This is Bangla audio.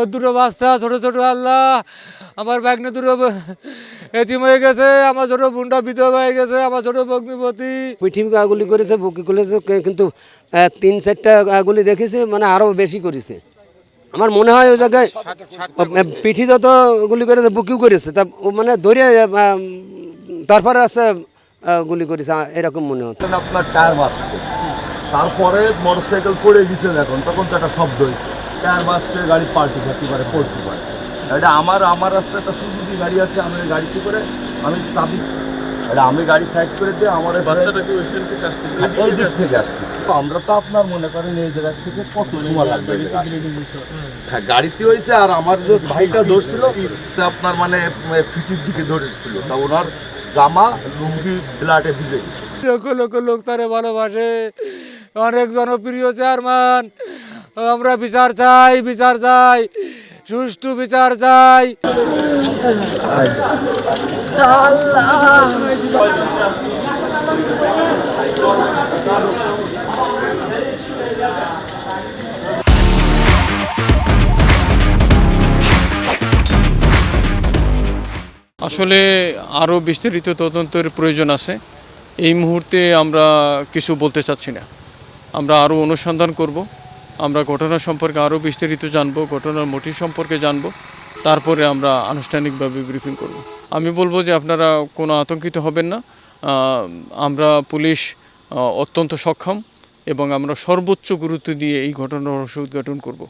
আমার দুটো বাচ্চা ছোট ছোট আল্লাহ। আমার ব্যাগনে দুটো এতিম হয়ে গেছে আমার ছোট বোনটা বিধবা হয়ে গেছে আমার ছোট ভগ্নিপতি। পিঠি গুলি করেছে বুকি করেছে কিন্তু তিন চারটা আহ, গুলি দেখেছে মানে আরও বেশি করেছে। আমার মনে হয় ওই জায়গায় পিঠি যত গুলি করেছে বুকিও করেছে তা ও মানে ধরে তারপরে আছে গুলি করেছে এরকম মনে হচ্ছে। আপনার টায়ার বাসছে তারপরে মোটরসাইকেল পড়ে গেছে এখন তখন তো একটা শব্দ হয়েছে। টায়ার বাসতে গাড়ি পাল্টি খেতে পারে পড়তে পারে। এটা আমার আমার আছে একটা সুজুকি গাড়ি আছে আমি গাড়িতে করে আমি চাবি এটা আমি গাড়ি সাইড করে দিয়ে আমার বাচ্চাটা কি ওইখান থেকে আসছে? ওই দিক থেকে আসতেছে। তো আমরা তো আপনার মনে করেন এই জায়গা থেকে কত সময় লাগবে এই আসতে? হ্যাঁ গাড়িতে হয়েছে আর আমার যে ভাইটা ধরছিল তো আপনার মানে ফিটির দিকে ধরেছিল। তা ওনার জামা লুঙ্গি ব্লাডে ভিজে গেছে। লক্ষ লক্ষ লোক তারে ভালোবাসে। অনেক জনপ্রিয় চেয়ারম্যান। আমরা বিচার চাই বিচার চাই। সুষ্ঠু বিচার চাই। আসলে আরও বিস্তারিত তদন্তের প্রয়োজন আছে। এই মুহূর্তে আমরা কিছু বলতে চাচ্ছি না। আমরা আরও অনুসন্ধান করব। আমরা ঘটনা সম্পর্কে আরও বিস্তারিত জানব, ঘটনার মোটিভ সম্পর্কে জানব, তারপরে আমরা আনুষ্ঠানিকভাবে ব্রিফিং করব। আমি বলব যে আপনারা কোনো আতঙ্কিত হবেন না। আমরা পুলিশ অত্যন্ত সক্ষম এবং আমরা সর্বোচ্চ গুরুত্ব দিয়ে এই ঘটনার রহস্য উদ্ঘাটন করব।